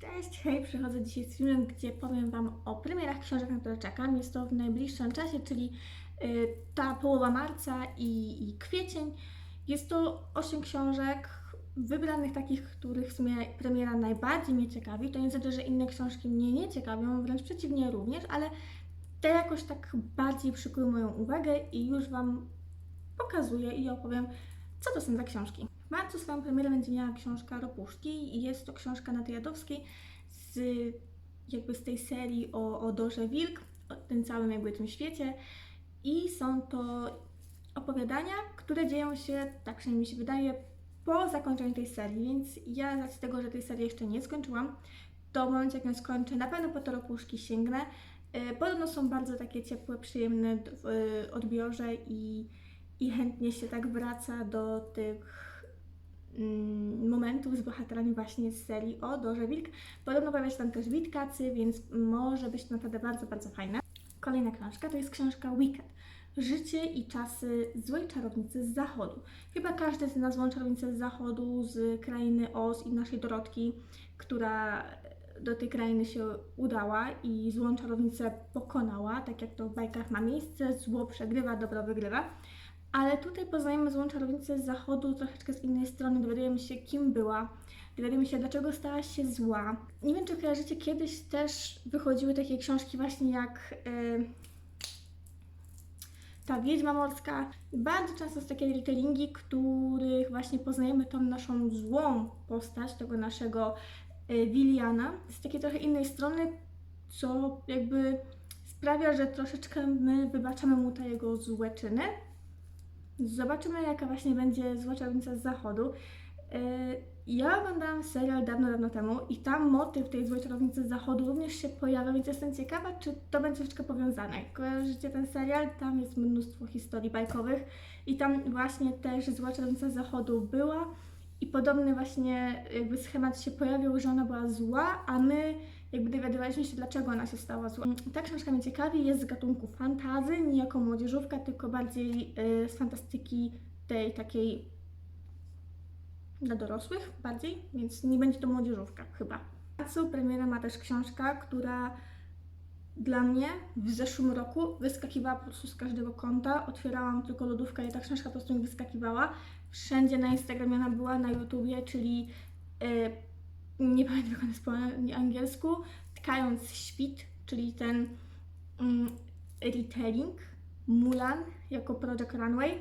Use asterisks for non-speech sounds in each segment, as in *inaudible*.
Cześć, hej, przychodzę dzisiaj z filmem, gdzie powiem Wam o premierach książek, na które czekam. Jest to w najbliższym czasie, czyli y, ta połowa marca i, i kwiecień. Jest to 8 książek wybranych takich, których w sumie premiera najbardziej mnie ciekawi. To nie znaczy, że inne książki mnie nie ciekawią, wręcz przeciwnie również, ale te jakoś tak bardziej przykuły moją uwagę i już Wam pokazuję i opowiem, co to są za książki. Marcu swoją premierę będzie miała książka Ropuszki. I jest to książka Naty Jadowskiej z, jakby z tej serii o, o Dorze Wilk, o tym całym jakby tym świecie. I są to opowiadania, które dzieją się, tak przynajmniej mi się wydaje, po zakończeniu tej serii, więc ja z tego, że tej serii jeszcze nie skończyłam, to w momencie jak ją skończę, na pewno po te Ropuszki sięgnę. E, Podobno są bardzo takie ciepłe, przyjemne w odbiorze i, i chętnie się tak wraca do tych momentów z bohaterami właśnie z serii o Dorze Wilk. Podobno pojawia się tam też Witkacy, więc może być naprawdę bardzo, bardzo fajne. Kolejna książka to jest książka Wicked. Życie i czasy złej czarownicy z zachodu. Chyba każdy zna złą czarownicę z zachodu, z krainy Oz i naszej Dorotki, która do tej krainy się udała i złą czarownicę pokonała, tak jak to w bajkach ma miejsce, zło przegrywa, dobro wygrywa. Ale tutaj poznajemy złą czarownicę z zachodu troszeczkę z innej strony, dowiadujemy się kim była, dowiadujemy się dlaczego stała się zła. Nie wiem czy kojarzycie, kiedyś też wychodziły takie książki właśnie jak y, ta Wiedźma Morska. Bardzo często są takie retellingi, których właśnie poznajemy tą naszą złą postać, tego naszego y, Wiliana z takiej trochę innej strony, co jakby sprawia, że troszeczkę my wybaczamy mu te jego złe czyny. Zobaczymy, jaka właśnie będzie zła czarownica z zachodu. Yy, Ja oglądałam serial dawno, dawno temu i tam motyw tej złej czarownicy z zachodu również się pojawia, więc jestem ciekawa, czy to będzie troszeczkę powiązane. Kojarzycie ten serial? Tam jest mnóstwo historii bajkowych i tam właśnie też zła czarownica z zachodu była i podobny właśnie jakby schemat się pojawił, że ona była zła, a my dowiadywaliśmy się, dlaczego ona się stała zła. Ta książka mnie ciekawi, jest z gatunku fantazy, nie jako młodzieżówka, tylko bardziej y, z fantastyki tej takiej dla dorosłych bardziej, więc nie będzie to młodzieżówka chyba. W marcu premiera ma też książka, która dla mnie w zeszłym roku wyskakiwała po prostu z każdego kąta. Otwierałam tylko lodówkę i ta książka po prostu mi wyskakiwała. Wszędzie na Instagramie ona była, na YouTubie, czyli e, nie pamiętam jak ona jest po angielsku, Tkając świt, czyli ten mm, retelling Mulan jako Project Runway.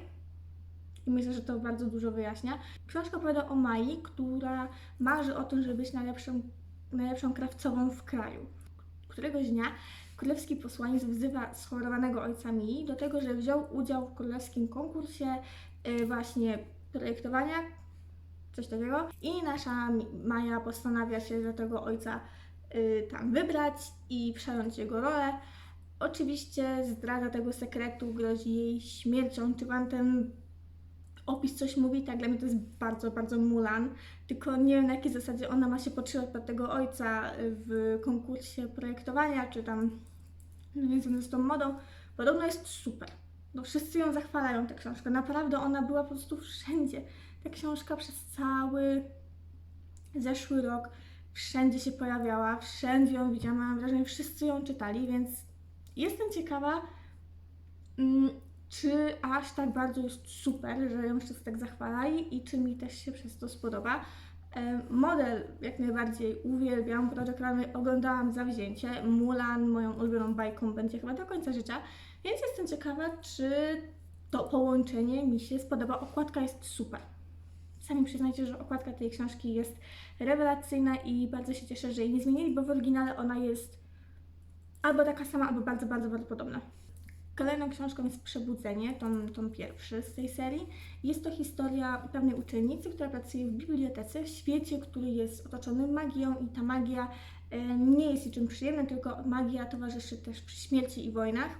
I myślę, że to bardzo dużo wyjaśnia. Książka opowiada o Mai, która marzy o tym, żeby być najlepszą, najlepszą krawcową w kraju. Któregoś dnia królewski posłaniec wzywa schorowanego ojca Mii do tego, że wziął udział w królewskim konkursie y, właśnie projektowania, coś takiego. I nasza Maja postanawia się za tego ojca tam wybrać i przejąć jego rolę. Oczywiście zdradza tego sekretu grozi jej śmiercią. Czy wam ten opis coś mówi? Tak, dla mnie to jest bardzo, bardzo Mulan. Tylko nie wiem na jakiej zasadzie ona ma się podszywać pod tego ojca w konkursie projektowania, czy tam związane z tą modą. Podobno jest super. No wszyscy ją zachwalają, tę książkę. Naprawdę ona była po prostu wszędzie. Ta książka przez cały zeszły rok wszędzie się pojawiała, wszędzie ją widziałam, mam wrażenie, wszyscy ją czytali, więc jestem ciekawa, mm, czy aż tak bardzo jest super, że ją wszyscy tak zachwalali i czy mi też się przez to spodoba. Model jak najbardziej uwielbiam, Project Runway oglądałam zawzięcie, Mulan moją ulubioną bajką będzie chyba do końca życia, więc jestem ciekawa, czy to połączenie mi się spodoba. Okładka jest super. Sami przyznajcie, że okładka tej książki jest rewelacyjna i bardzo się cieszę, że jej nie zmienili, bo w oryginale ona jest albo taka sama, albo bardzo, bardzo, bardzo podobna. Kolejną książką jest Przebudzenie, tom, tom pierwszy z tej serii. Jest to historia pewnej uczennicy, która pracuje w bibliotece w świecie, który jest otoczony magią i ta magia e, nie jest niczym przyjemnym, tylko magia towarzyszy też przy śmierci i wojnach.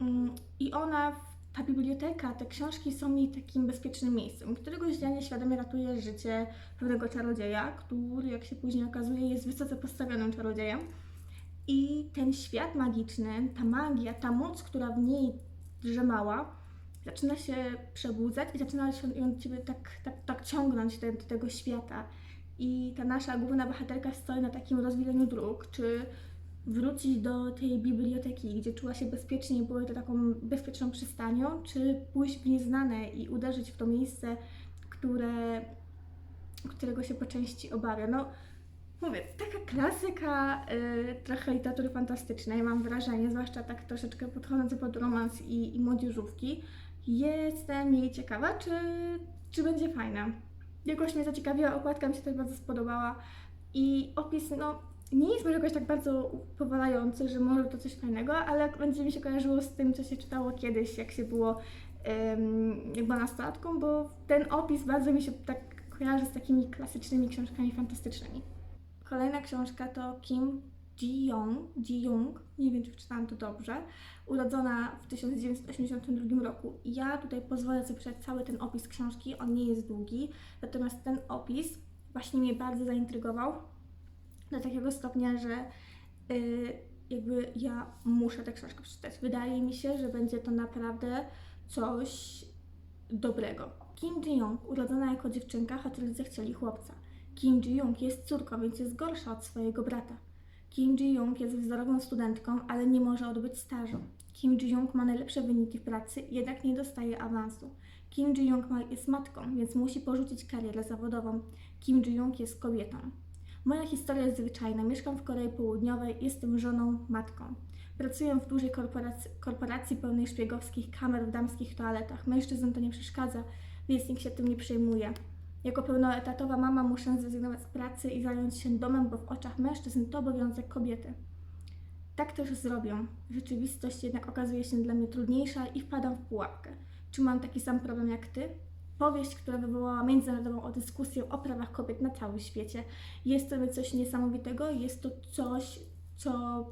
Mm, I ona, ta biblioteka, te książki są jej takim bezpiecznym miejscem. Któregoś dnia nieświadomie ratuje życie pewnego czarodzieja, który, jak się później okazuje, jest wysoce postawionym czarodziejem. I ten świat magiczny, ta magia, ta moc, która w niej drzemała, zaczyna się przebudzać i zaczyna się ją ciebie tak, tak, tak ciągnąć do, do tego świata. i ta nasza główna bohaterka stoi na takim rozwileniu dróg, czy wrócić do tej biblioteki, gdzie czuła się bezpiecznie i było to taką bezpieczną przystanią, czy pójść w nieznane i uderzyć w to miejsce, które, którego się po części obawia. No, mówię, taka klasyka y, trochę literatury fantastycznej, mam wrażenie, zwłaszcza tak troszeczkę podchodzące pod romans i, i młodzieżówki. Jestem jej ciekawa, czy, czy będzie fajna. Jakoś mnie zaciekawiła, okładka mi się też bardzo spodobała i opis, no, nie jest może jakoś tak bardzo powalający, że może to coś fajnego, ale będzie mi się kojarzyło z tym, co się czytało kiedyś, jak się było um, jak była nastolatką, bo ten opis bardzo mi się tak kojarzy z takimi klasycznymi książkami fantastycznymi. Kolejna książka to Kim Ji-young, Ji-young, nie wiem czy przeczytałam to dobrze, urodzona w 1982 roku. Ja tutaj pozwolę sobie przeczytać cały ten opis książki, on nie jest długi, natomiast ten opis właśnie mnie bardzo zaintrygował do takiego stopnia, że yy, jakby ja muszę tę książkę przeczytać. Wydaje mi się, że będzie to naprawdę coś dobrego. Kim Ji-young, urodzona jako dziewczynka, rodzice chcieli chłopca. Kim Ji-young jest córką, więc jest gorsza od swojego brata. Kim Ji-young jest wzorową studentką, ale nie może odbyć stażu. Kim Ji-young ma najlepsze wyniki w pracy, jednak nie dostaje awansu. Kim Ji-young jest matką, więc musi porzucić karierę zawodową. Kim Ji-young jest kobietą. Moja historia jest zwyczajna. Mieszkam w Korei Południowej, jestem żoną, matką. Pracuję w dużej korporacji, korporacji pełnej szpiegowskich kamer w damskich toaletach. Mężczyznom to nie przeszkadza, więc nikt się tym nie przejmuje. Jako pełnoetatowa mama muszę zrezygnować z pracy i zająć się domem, bo w oczach mężczyzn to obowiązek kobiety. Tak też zrobię. Rzeczywistość jednak okazuje się dla mnie trudniejsza i wpadam w pułapkę. Czy mam taki sam problem jak ty? Powieść, która wywołała międzynarodową dyskusję o prawach kobiet na całym świecie. Jest to coś niesamowitego, jest to coś, co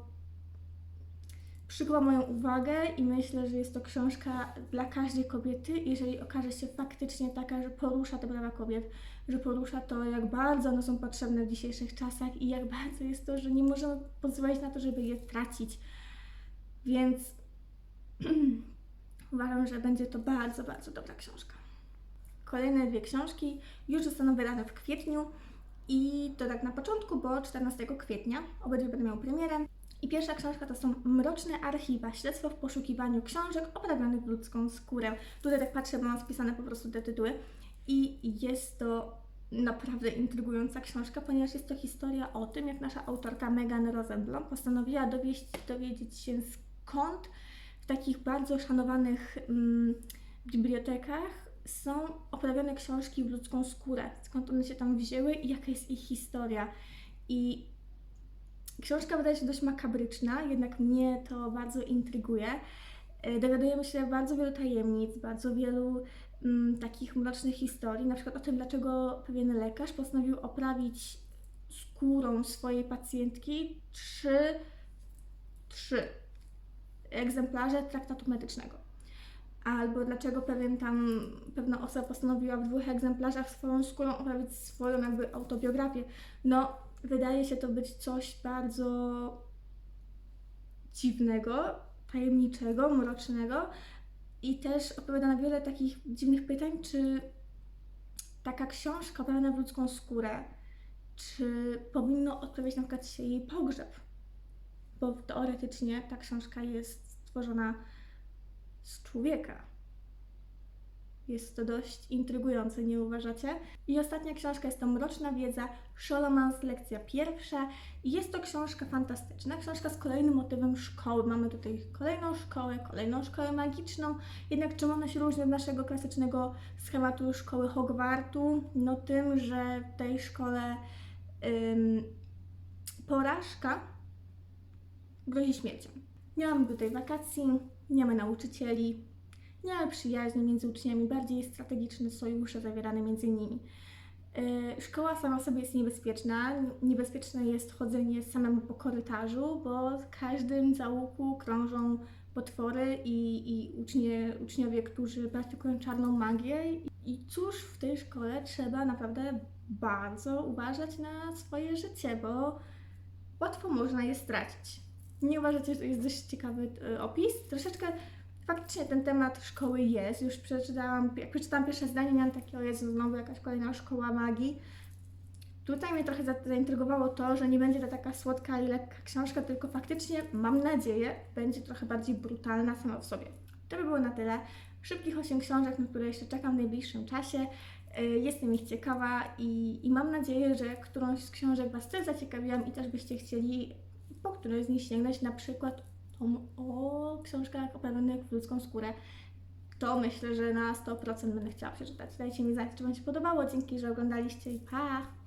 przykuła moją uwagę i myślę, że jest to książka dla każdej kobiety, jeżeli okaże się faktycznie taka, że porusza te prawa kobiet, że porusza to, jak bardzo one są potrzebne w dzisiejszych czasach i jak bardzo jest to, że nie możemy pozwolić na to, żeby je tracić. Więc *clears throat* uważam, że będzie to bardzo, bardzo dobra książka. Kolejne dwie książki już zostaną wydane w kwietniu i to tak na początku, bo 14 kwietnia obydwie będą miały premierę. I pierwsza książka to są Mroczne Archiwa, śledztwo w poszukiwaniu książek oprawionych w ludzką skórę. Tutaj tak patrzę, bo mam spisane po prostu te tytuły. I jest to naprawdę intrygująca książka, ponieważ jest to historia o tym, jak nasza autorka Megan Rosenblum postanowiła dowieść, dowiedzieć się skąd w takich bardzo szanowanych mm, bibliotekach są oprawione książki w ludzką skórę, skąd one się tam wzięły i jaka jest ich historia. I książka wydaje się dość makabryczna, jednak mnie to bardzo intryguje. E, Dowiadujemy się bardzo wielu tajemnic, bardzo wielu mm, takich mrocznych historii, na przykład o tym, dlaczego pewien lekarz postanowił oprawić skórą swojej pacjentki trzy, trzy egzemplarze traktatu medycznego. Albo dlaczego pewien tam, pewna osoba postanowiła w dwóch egzemplarzach swoją skórą oprawić swoją jakby autobiografię. No, wydaje się to być coś bardzo dziwnego, tajemniczego, mrocznego i też odpowiada na wiele takich dziwnych pytań, czy taka książka oprawiona w ludzką skórę, czy powinno odpowiedzieć na przykład się jej pogrzeb, bo teoretycznie ta książka jest stworzona z człowieka. Jest to dość intrygujące, nie uważacie? I ostatnia książka jest to Mroczna Wiedza, Sholomans, lekcja pierwsza. I jest to książka fantastyczna, książka z kolejnym motywem szkoły. Mamy tutaj kolejną szkołę, kolejną szkołę magiczną. Jednak czym ona się różni od naszego klasycznego schematu szkoły Hogwartu? No tym, że w tej szkole ym, porażka grozi śmiercią. Nie tutaj wakacji, nie mamy nauczycieli, nie mamy przyjaźni między uczniami, bardziej strategiczne sojusze zawierane między nimi. Yy, Szkoła sama sobie jest niebezpieczna. Niebezpieczne jest chodzenie samemu po korytarzu, bo w każdym załuku krążą potwory i, i ucznie, uczniowie, którzy praktykują czarną magię. I cóż, w tej szkole trzeba naprawdę bardzo uważać na swoje życie, bo łatwo można je stracić. Nie uważacie, że to jest dość ciekawy y, opis? Troszeczkę faktycznie ten temat szkoły jest. Już przeczytałam, jak przeczytałam pierwsze zdanie, miałam takie, o Jezu, znowu jakaś kolejna szkoła magii. Tutaj mnie trochę za- zaintrygowało to, że nie będzie to taka słodka i lekka książka, tylko faktycznie, mam nadzieję, będzie trochę bardziej brutalna sama w sobie. To by było na tyle. Szybkich 8 książek, na które jeszcze czekam w najbliższym czasie. Y, Jestem ich ciekawa i, i mam nadzieję, że którąś z książek Was też zaciekawiłam i też byście chcieli po którejś z nich sięgnąć, na przykład tą o książkach oprawionych w ludzką skórę. To myślę, że na 100% będę chciała przeczytać. Dajcie mi znać, czy Wam się podobało. Dzięki, że oglądaliście i pa!